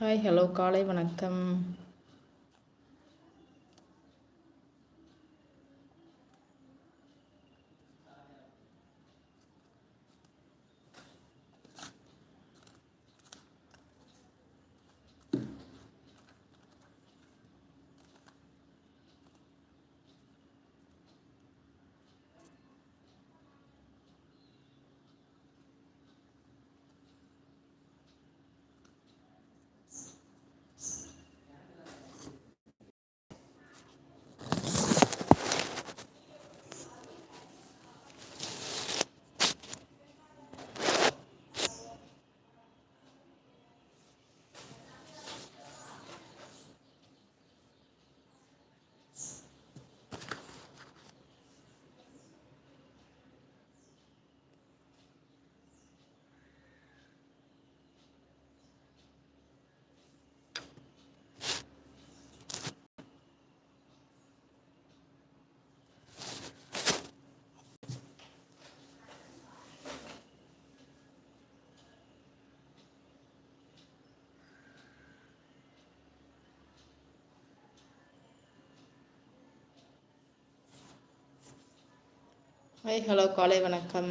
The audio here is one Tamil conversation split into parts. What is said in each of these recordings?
ஹாய் ஹலோ காலை வணக்கம். ஹாய் ஹலோ காலை வணக்கம்.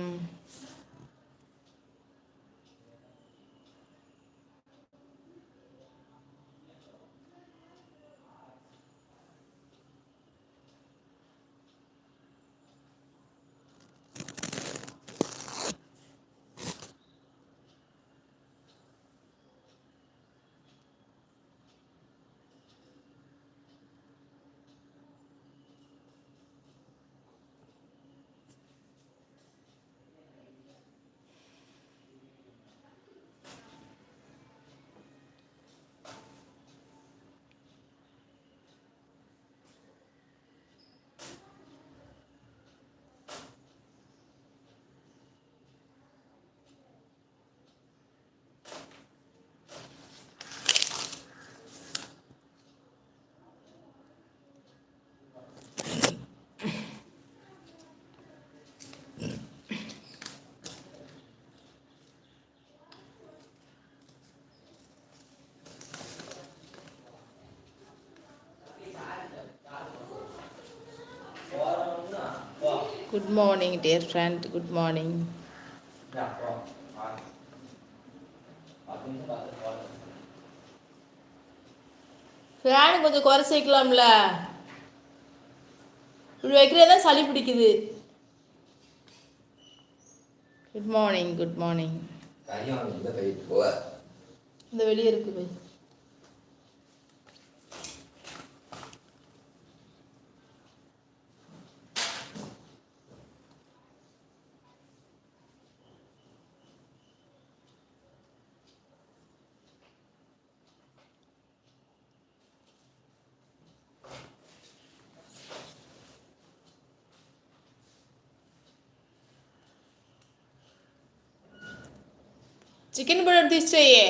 Good morning dear friend good morning fan கொஞ்சம் குறைச்சி வைக்கலாம்ல இப்படி வைக்கிறதே தான் சளி பிடிக்குது. குட் மார்னிங் குட் மார்னிங் இந்த வெளியே இருக்கு చికెన్ కూడా తీసేయే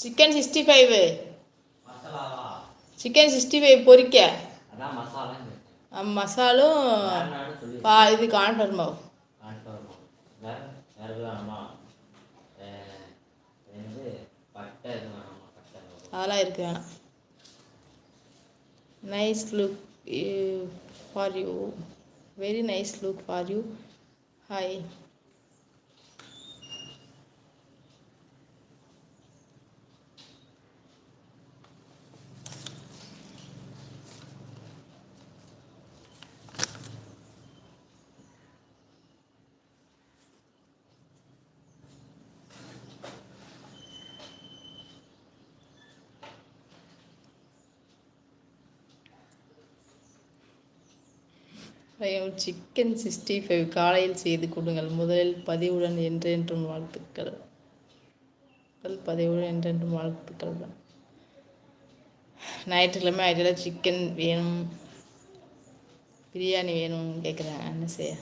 chicken sixty five chicken sixty five பொரிக்க அதான் மசாலா மசாலும் சொல்லி பா இது கான்ஃபர் மாவு காட்டு வரணும் வேற வேற எதுவும் வேணாமா வந்து பட்டை எதுவும் வேணாமா பட்டை அதெல்லாம் இருக்கு வேணாம் nice look for you very nice look for you hi chicken sixty five காலையில் செய்து கொடுங்கள். முதலில் பதிவுடன் என்றென்றும் வாழ்த்துக்கள். முதல் பதிவுடன் என்றென்றும் வாழ்த்துக்கள். தான் ஞாயிற்றுக்கிழமை ஆயிடுச்சுல சிக்கன் வேணும். பிரியாணி வேணும்னு கேட்குறேன் என்ன செய்ய?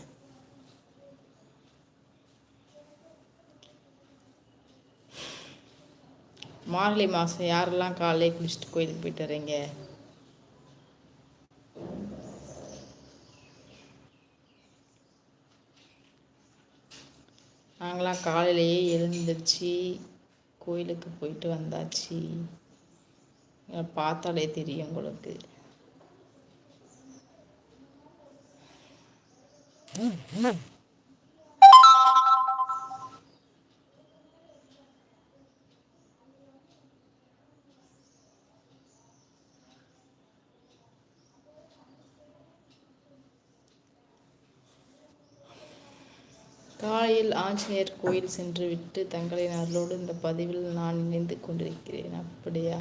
மார்கழி மாதம் யாரெல்லாம் காலையில் குளிச்சுட்டு கோயிலுக்கு போயிட்டு வரீங்க? நாங்களாம் காலையிலேயே எழுந்திருச்சு கோயிலுக்கு போயிட்டு வந்தாச்சு. பார்த்தாலே தெரியும் உங்களுக்கு. காலையில் ஆஞ்சநேயர் கோயில் சென்று விட்டு தங்களின் அருளோடு இந்த பதிவில் நான் இணைந்து கொண்டிருக்கிறேன். அப்படியா?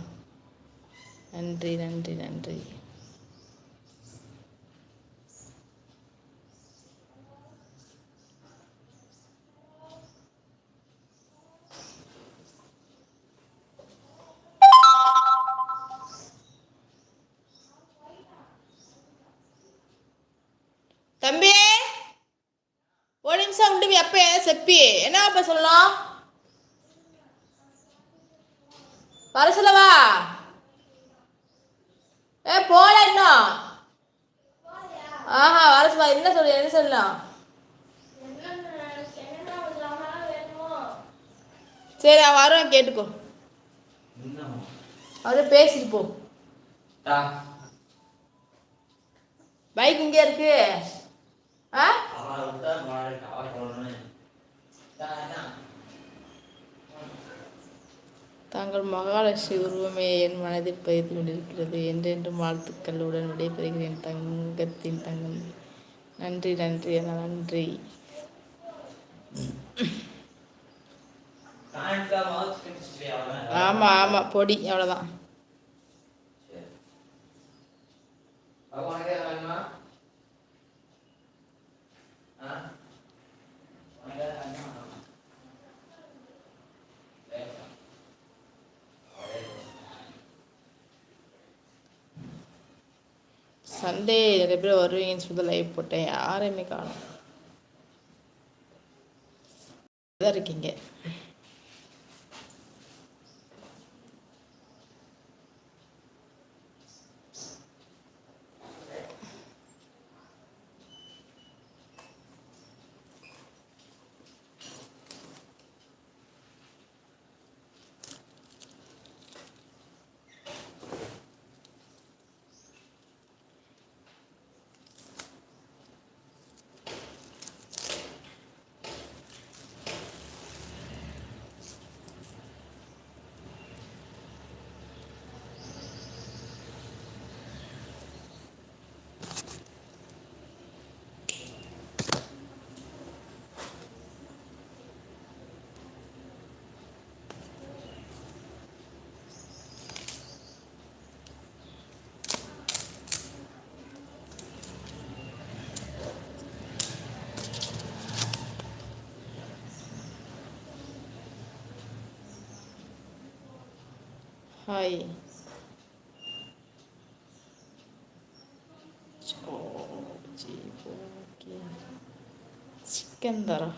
நன்றி நன்றி நன்றி. தம்பி! உண்டு எப்ப செப்பி? என்ன அப்ப சொல்லலாம்? வர சொல்லவா? ஏ போல இன்னும். ஆஹா வர சொல்ல என்ன சொல்லு என்ன சொல்லலாம்? சரி அவன் வருவான் கேட்டுக்கோ. இன்னும் அவரு பேசிட்டு போ. பைக் இங்கே இருக்கு. தாங்கள் மகாலட்சுமி உருவமே என் மனதில் பதித்து கொண்டிருக்கிறது. என்றென்றும் வாழ்த்துக்களுடன் விடைபெறுகிறேன். தங்கத்தின் தங்கம். நன்றி நன்றி. நன்றி. ஆமாம் ஆமாம் பொடி. அவ்வளோதான் சரி பகவானே வேணுமா ஆ உனக்கு வேணுமா வேண்டாம் சண்டே நிறைய பேர் வருவீங்கன்னு சொல்லி லைவ் போட்டேன். யாரையுமே காணும். இருக்கீங்க. ஹாய் சிக்கன் தரா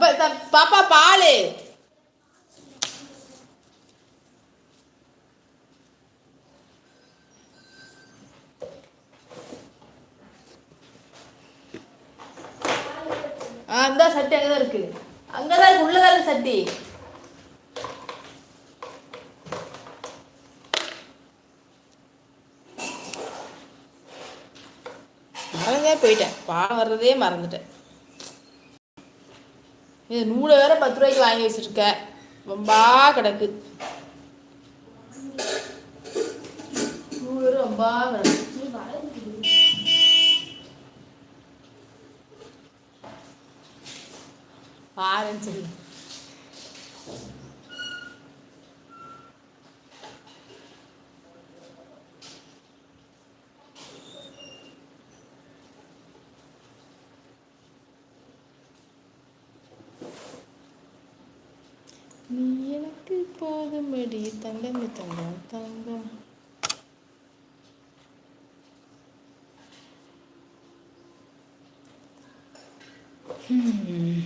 பாப்பா பாலு. அந்த சட்டி அங்கதான் இருக்கு. அங்கதான் இருக்கு உள்ளதான் சட்டி. மறந்தே போயிட்டேன். பாடம் வர்றதே மறந்துட்டேன். இது நூலை வேற பத்து ரூபாய்க்கு வாங்கி வச்சிருக்க ரொம்ப கிடக்கு. நூறு வேற கிடக்கு. ஆரஞ்சு நீ எனக்கு போதும்படி தங்கம் தங்கம் தங்கம். ஹம்.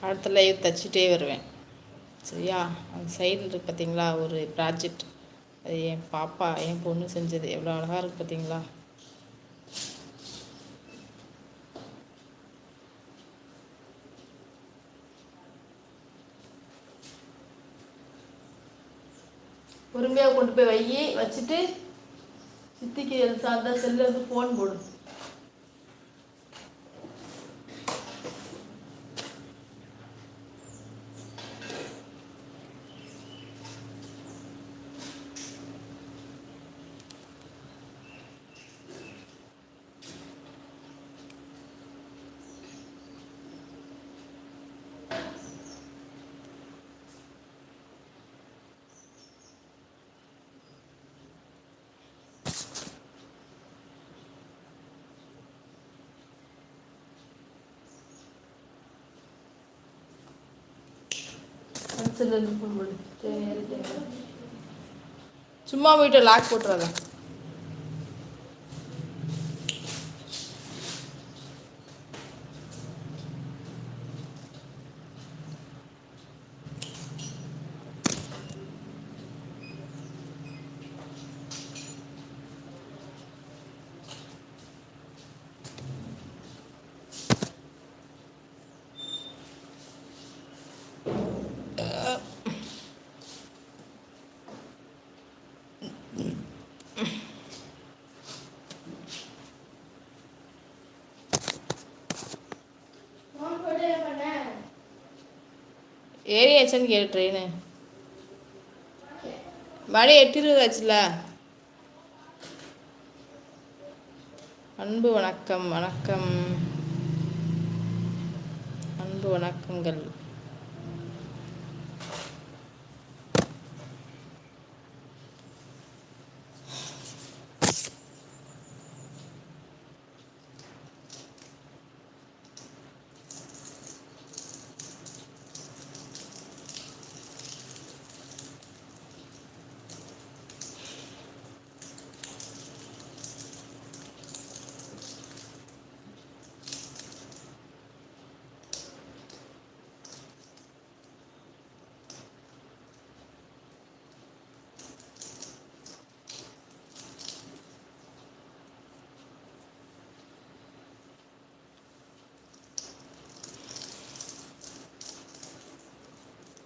அடுத்த லைவ் தச்சுட்டே வருவேன். சரியா? அந்த சைடில் இருக்கு பார்த்தீங்களா ஒரு ப்ராஜெக்ட் அது என் பாப்பா என் பொண்ணு செஞ்சது. எவ்வளோ அழகாக இருக்கு பார்த்தீங்களா பொறுமையாக கொண்டு போய் வை வச்சுட்டு சித்திக்கு இருந்தால் செல்லில் வந்து ஃபோன் போடும் அந்த செல்லில் இருந்து சும்மா வீட்டை லாக் போட்டுறாத. ஏறியாச்சான்னு கேளு ட்ரெயின் மணி எட்டு இருபது ஆச்சுல அன்பு வணக்கம் வணக்கம். அன்பு வணக்கங்கள்.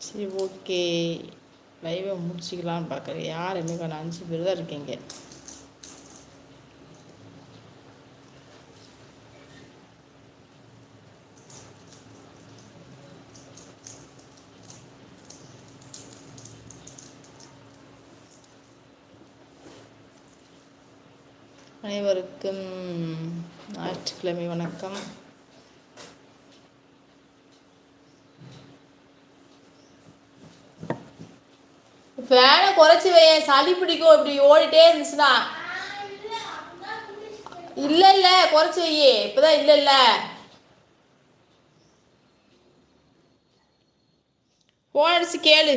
சரி ஓகே. லைவை முடிச்சிக்கலாம்னு பார்க்குறேன். யாருமே காணும் அஞ்சு பேர் தான் இருக்கீங்க. அனைவருக்கும் ஞாயிற்றுக்கிழமை வணக்கம். ஃபேனை குறைச்சி வை சளி பிடிக்கும் இப்படி ஓடிட்டே இருந்துச்சுன்னா. இல்லை இல்லை குறைச்சி வை இப்போதான் இல்லை இல்லை. ஃபோன் அடிச்சு கேளு.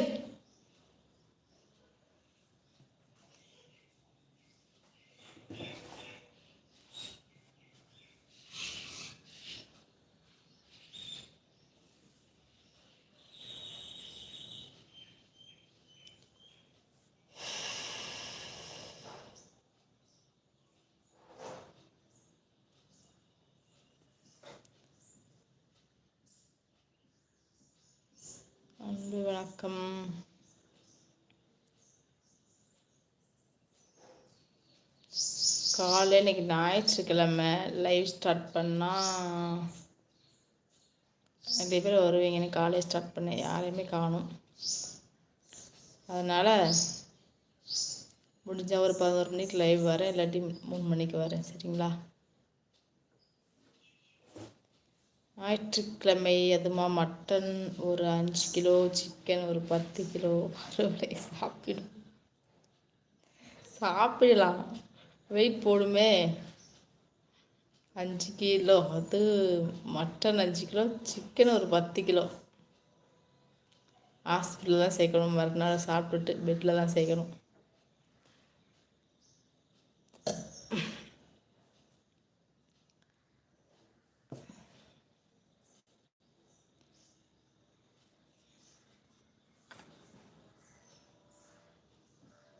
வணக்கம். காலையில் இன்னைக்கு ஞாயிற்றுக்கிழமை லைவ் ஸ்டார்ட் பண்ணால் நிறைய பேர் வருவீங்கன்னு காலையில் ஸ்டார்ட் பண்ண யாரையுமே காணும். அதனால் முடிஞ்சால் ஒரு பதினோரு மணிக்கு லைவ் வரேன். இல்லாட்டி மூணு மணிக்கு வரேன். சரிங்களா? ஞாயிற்றுக்கிழமை அதுமா மட்டன் ஒரு அஞ்சு கிலோ சிக்கன் ஒரு பத்து கிலோ வறுவலை சாப்பிடும் சாப்பிடலாம். வெயிட் போடுமே. அஞ்சு கிலோ அது மட்டன் அஞ்சு கிலோ சிக்கன் ஒரு பத்து கிலோ. ஹாஸ்பிட்டலில் தான் சேர்க்கணும். மறுநாள் சாப்பிட்டுட்டு பெட்டில் தான் சேர்க்கணும்.